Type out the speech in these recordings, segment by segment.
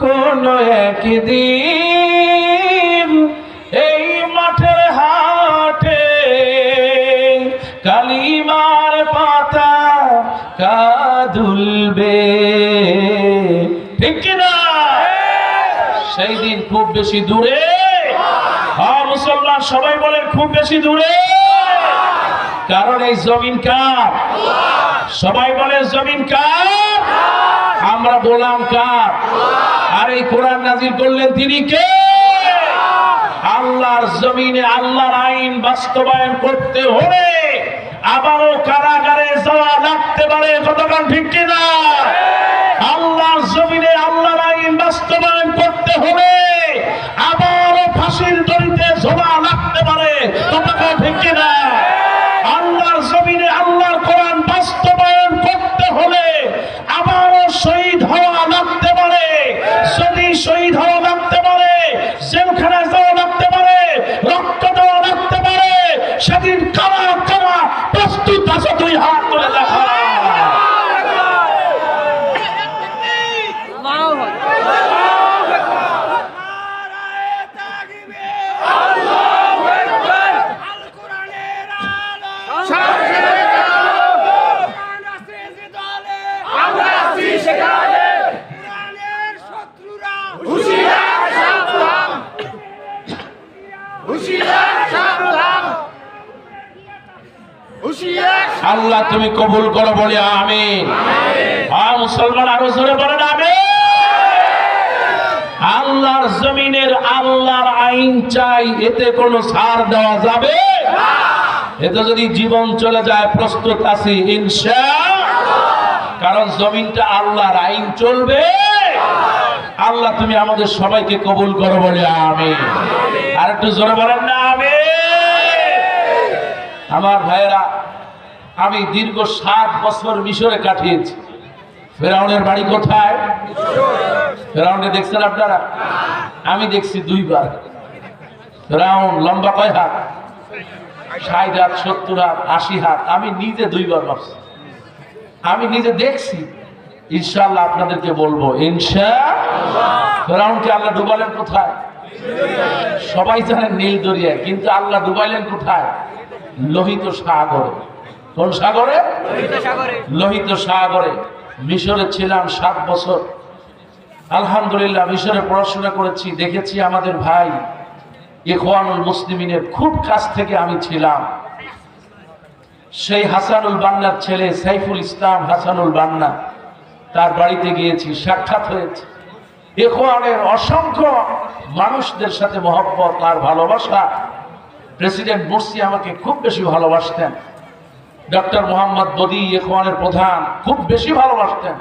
কোন একদিন এই মাঠের হাটে কালিমার পাতা কাদুলবে। ঠিক কিনা? সেই দিন খুব বেশি দূরে। হ্যাঁ মুসলমান সবাই বলেন খুব বেশি দূরে। কারণ এই জমিন কার? সবাই বলে, জমিন কার? আমরা বললাম, কার? আর এই কোরআন নাজির করলেন তিনি কে? আল্লাহর জমিনে আল্লাহর আইন বাস্তবায়ন করতে হলে আবারও কারাগারে যাওয়া লাগতে পারে কতক্ষণ ঠিক কিনা আল্লাহর জমিনে আল্লাহর আইন বাস্তবায়ন করতে হলে আবারও ফাঁসির শহীদ হওয়া আল্লাহ তুমি কবুল করো বলে আর মুসলমান আরও জোরে বলেন, আমিন। আল্লাহর জমিনের আল্লাহর আইন চাই, এতে কোনো ছাড় দেওয়া যাবে এতে যদি জীবন চলে যায়, প্রস্তুত আছি ইনশা কারণ জমিনটা আল্লাহর আইন চলবে। আল্লাহ তুমি আমাদের সবাইকে কবুল করো বলে আমি আর একটু জোরে বলেন না আমি আমার ভাইয়েরা আমি দীর্ঘ সাত বছর মিশরে কাটিয়েছি। ফেরাউনের বাড়ি কোথায়? ফেরাউনে দেখছেন আপনারা? আমি দেখছি দুইবার। ফেরাউন লম্বা কয় হাত? ষাট হাত, সত্তর হাত, আশি হাত। আমি নিজে দুইবার ভাবছি। আমি নিজে দেখছি। ইনশাআল্লাহ আপনাদেরকে বলব, ইনশা ফেরাউনকে আল্লাহ ডুবালেন কোথায়? সবাই জানেন নীল দরিয়ায়, কিন্তু আল্লাহ ডুবাইলেন কোথায়? লোহিত সাগরে। কোন সাগরে? লোহিত সাগরে। মিশরে ছিলাম সাত বছর। আলহামদুলিল্লাহ মিশরে পড়াশোনা করেছি দেখেছি আমাদের ভাই ইখওয়ানুল মুসলিমিনের খুব কাছ থেকে আমি ছিলাম। সেই হাসানুল বান্নার ছেলে সাইফুল ইসলাম হাসানুল বান্না তার বাড়িতে গিয়েছি সাক্ষাৎ হয়েছে। ইখওয়ানের অসংখ্য মানুষদের সাথে মহব্বত আর ভালোবাসা। প্রেসিডেন্ট মুরসি আমাকে খুব বেশি ভালোবাসতেন। ডক্টর মোহাম্মদ বদি ইখওয়ানের প্রধান খুব বেশি ভালোবাসতেন।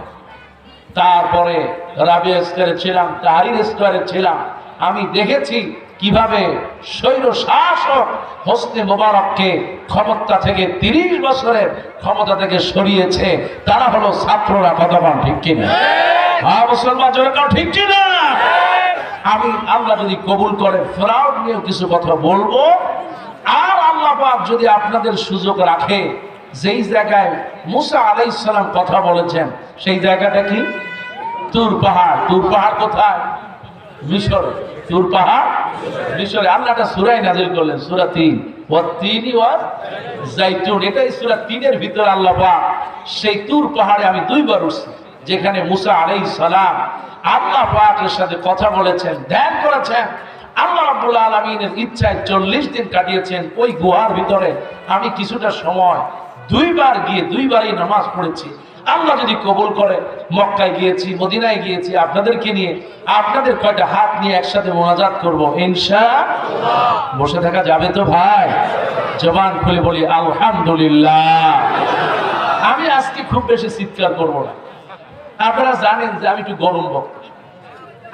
তারপরে রাবি স্কোয়ারে ছিলাম তাহারির স্কোয়ারে ছিলাম। আমি দেখেছি কীভাবে শৈর শাসক হস্তে মোবারককে ক্ষমতা থেকে তিরিশ বছরের ক্ষমতা থেকে সরিয়েছে। তারা হলো ছাত্ররা কতক্ষণ ঠিক কিনা হ্যাঁ। মুসলমান জোরে কাও ঠিক কিনা আমি আল্লাহ যদি কবুল করে ফেরাউন নিয়েও কিছু কথা বলব। আর আল্লাহ যদি আপনাদের সুযোগ রাখে যেই জায়গায় মুসা আলাইসালাম কথা বলেছেন, সেই জায়গাটা কি? তুর পাহাড়। তুর পাহাড় কোথায়? মিশর। তুর পাহাড় মিশরে। আল্লাহটা সুরাই নাজিল করলেন, সুরা তিন। ও তিনই ও জাইতুন এটাই সুরা তিনের ভিতর আল্লাহ পাক সেই তুর পাহাড়ে আমি দুইবার উঠছি, যেখানে মুসা আলাইহিস সালাম আল্লাহ পাকের সাথে কথা বলেছেন, ধ্যান করেছেন। আল্লাহ রাব্বুল আলামিনের ইচ্ছায় চল্লিশ দিন কাটিয়েছেন। ওই গুহার ভিতরে আমি কিছুটা সময় দুইবার গিয়ে দুইবারই নামাজ পড়েছি। আল্লাহ যদি কবুল করে, মক্কায় গিয়েছি, মদিনায় গিয়েছি, আপনাদেরকে নিয়ে আপনাদের কয়টা হাত নিয়ে একসাথে মোনাজাত করব? ইনশা বসে থাকা যাবে তো ভাই? জবান খুলে বলি, আলহামদুলিল্লাহ। আমি আজকে খুব বেশি চিৎকার করব না। আপনারা জানেন যে আমি একটু গরম বক্তা।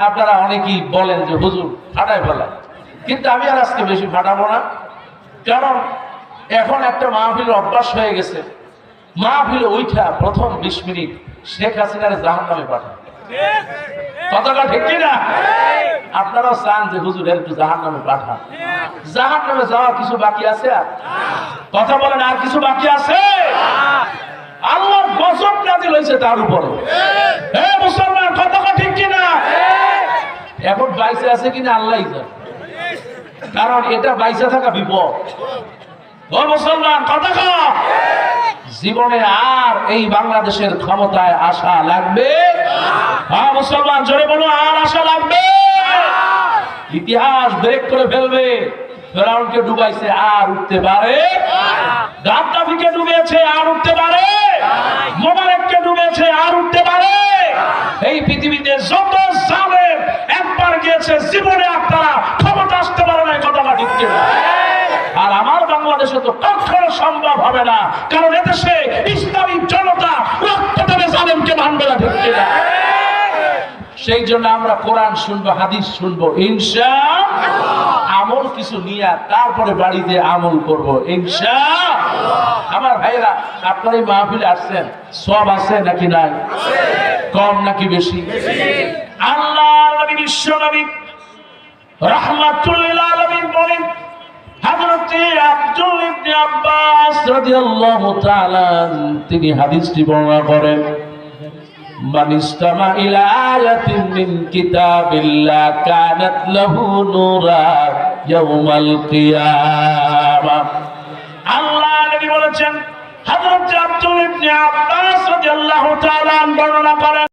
আপনারা অনেকেই বলেন যে, হুজুর, ফাটায় ফেলায়। কিন্তু আমি আর আজকে বেশি ফাটাবো না। কারণ এখন একটা মাহফিলের অভ্যাস হয়ে গেছে। মাহফিলে ওইটা প্রথম বিশ মিনিট শেখ হাসিনার জাহান নামে পাঠায় কথাটা ঠিক না? আপনারাও চান যে হুজুর একটু জাহান নামে পাঠান। জাহান নামে যাওয়া কিছু বাকি আছে? আর কথা বলেন, আর কিছু বাকি আছে? আল্লাহর গজব নাজিল হয়েছে তার উপরে। হে মুসলমান কথা ঠিক কিনা এখন বাইসে আছে কিনা আল্লাহ জানে। কারণ এটা বাইসে থাকা বিপদ। ও মুসলমান। জীবনে আর এই বাংলাদেশের ক্ষমতায় আসা লাগবে? হ্যাঁ মুসলমান, জোরে বলো, আর আসা লাগবে? ইতিহাস ব্রেক করে ফেলবে। ডুবাইছে, আর উঠতে পারে? ডুবেছে, আর উঠতে পারে? ডুবেছে, আর উঠতে পারে? হবে না। কারণ এদেশে ইসলামী জনতা রক্ত দেবে জালেমকে মানবে না ঠিক কিনা? সেই জন্য আমরা কোরআন শুনব হাদিস শুনব ইনশা আমল কিছু নিয়ে তারপরে বাড়িতে আমল করব ইনশা আমার ভাইরা আপনার এই মাহফিলে আসছেন? সব আছে নাকি নাই? কম নাকি বেশি? আল্লাহ বিশ্ব নবী রহমাতুল্লিল আলামিন বলেন হযরত আব্দুল ইবনে আব্বাস রাদিয়াল্লাহু তাআলা তিনি হাদিসটি বর্ণনা করেন من استمع إلى آية من كتاب الله كانت له نورا يوم القيامة আল্লাহ নবী বলেছেন হযরত আব্দুল ইবনে আব্বাস রাদিয়াল্লাহু তাআলা বর্ণনা করেন